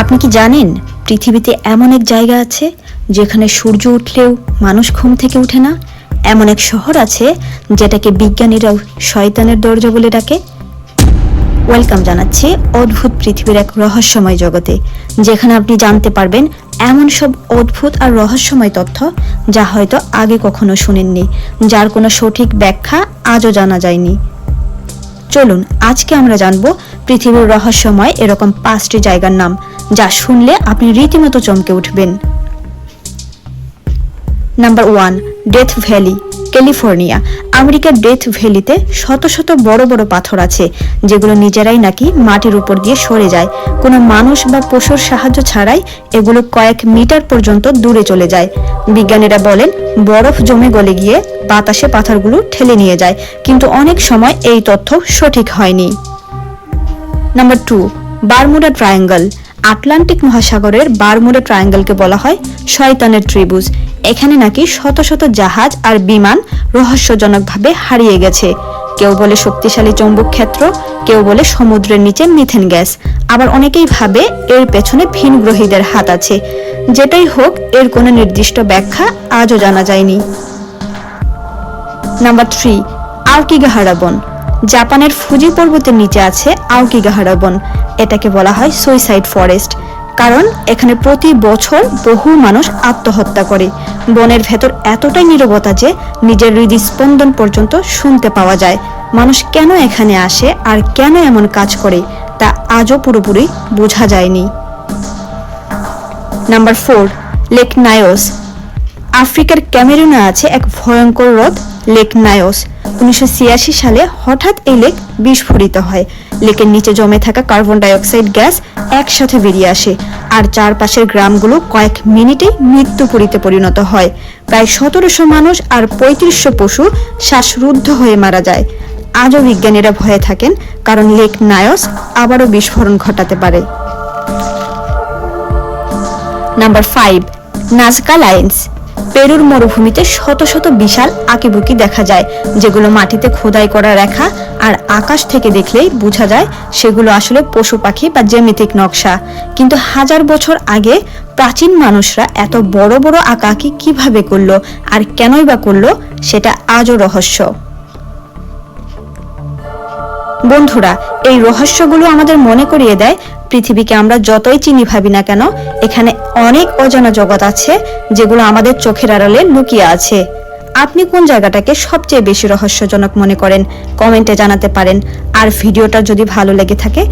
আপনি কি জানেন পৃথিবীতে এমন এক জায়গা আছে যেখানে সূর্য উঠলেও মানুষ ঘুম থেকে উঠে না? এমন এক শহর আছে যেটাকে বিজ্ঞানীরাও শয়তানের দরজা বলে ডাকে। ওয়েলকাম জানাচ্ছি অদ্ভুত পৃথিবীর এক রহস্যময় জগতে, যেখানে আপনি জানতে পারবেন এমন সব অদ্ভুত আর রহস্যময় তথ্য যা হয়তো আগে কখনো শুনেননি, যার কোনো সঠিক ব্যাখ্যা আজও জানা যায়নি। চলুন, আজকে আমরা জানব পৃথিবীর রহস্যময় এরকম পাঁচটি জায়গার নাম, যা শুনলে আপনি রীতিমতো চমকে উঠবেন। Number one Death Valley California, আমেরিকার ডেথ ভ্যালিতে শত শত বড় বড় পাথর আছে, যেগুলো নিজেরাই নাকি মাটির উপর দিয়ে সরে যায়। কোনো মানুষ বা পশুর সাহায্য ছাড়াই এগুলো কয়েক মিটার পর্যন্ত দূরে চলে যায়। বিজ্ঞানীরা বলেন, বরফ জমে গলে গিয়ে বাতাসে পাথরগুলো ঠেলে নিয়ে যায়, কিন্তু অনেক সময় এই তথ্য সঠিক হয়নি। Number two, Bermuda Triangle. Atlantic মহাসাগরের বারমুডা ট্রায়াঙ্গলকে বলা হয় শয়তানের ত্রিভুজ। এখানে নাকি শত শত জাহাজ আর বিমান রহস্যজনকভাবে হারিয়ে গেছে। কেউ বলে শক্তিশালী চৌম্বক ক্ষেত্র, কেউ বলে সমুদ্রের নিচে মিথেন গ্যাস। আবার অনেকেই ভাবে এর পেছনে ভিনগ্রহীদের হাত আছে। যেটাই হোক, এর কোনো নির্দিষ্ট ব্যাখ্যা আজও জানা যায়নি। নাম্বার থ্রি, আউকিগাহারা বন। জাপানের ফুজি পর্বতের নিচে আছে আউকিগাহারা বন। এটাকে বলা হয় সুইসাইড ফরেস্ট। কারণ এখানে প্রতি বছর বহু মানুষ আত্মহত্যা করে। বনের ভেতর এতটাই নীরবতা যে নিজের হৃদস্পন্দন পর্যন্ত শুনতে পাওয়া যায়। মানুষ কেন এখানে আসে আর কেন এমন কাজ করে, তা আজও পুরোপুরি বোঝা যায়নি। নাম্বার ফোর, লেক নায়োস আফ্রিকার ক্যামেরুনে আছে এক ভয়ঙ্কর হ্রদ। লেক নায়োস উনিশশো সালে হঠাৎ এই লেক বিস্ফোরিত হয়। লেকের নিচে জমে থাকা কার্বন ডাইঅক্সাইড গ্যাস একসাথে বেরিয়ে আসে আর চারপাশের গ্রামগুলো কয়েক মিনিটেই মৃত্যুপুরীতে পরিণত হয়। প্রায় সতেরোশো মানুষ আর পঁয়ত্রিশশো পশু শ্বাসরুদ্ধ হয়ে মারা যায়। আজও বিজ্ঞানীরা ভয়ে থাকেন, কারণ লেক নায়স আবারও বিস্ফোরণ ঘটাতে পারে। Number five, Nazca Lines. পেরুর মরুভূমিতে শত শত বিশাল আঁকিবুকি দেখা যায়, যেগুলো মাটিতে খোদাই করা রেখা আর আকাশ থেকে দেখলেই বোঝা যায় সেগুলো আসলে পশু পাখি বা জ্যামিতিক নকশা। কিন্তু হাজার বছর আগে প্রাচীন মানুষরা এত বড় বড় আঁকাআঁকি কীভাবে করল আর কেনই বা করল, সেটা আজও রহস্য। বন্ধুরা, এই রহস্যগুলো আমাদের মনে করিয়ে দেয় পৃথিবীকে আমরা যতই চিনি ভাবি না কেন, এখানে অনেক অজানা জগৎ আছে যেগুলো আমাদের চোখের আড়ালে লুকিয়ে আছে। আপনি কোন জায়গাটাকে সবচেয়ে বেশি রহস্যজনক মনে করেন? কমেন্টে জানাতে পারেন। আর ভিডিওটা যদি ভালো লেগে থাকে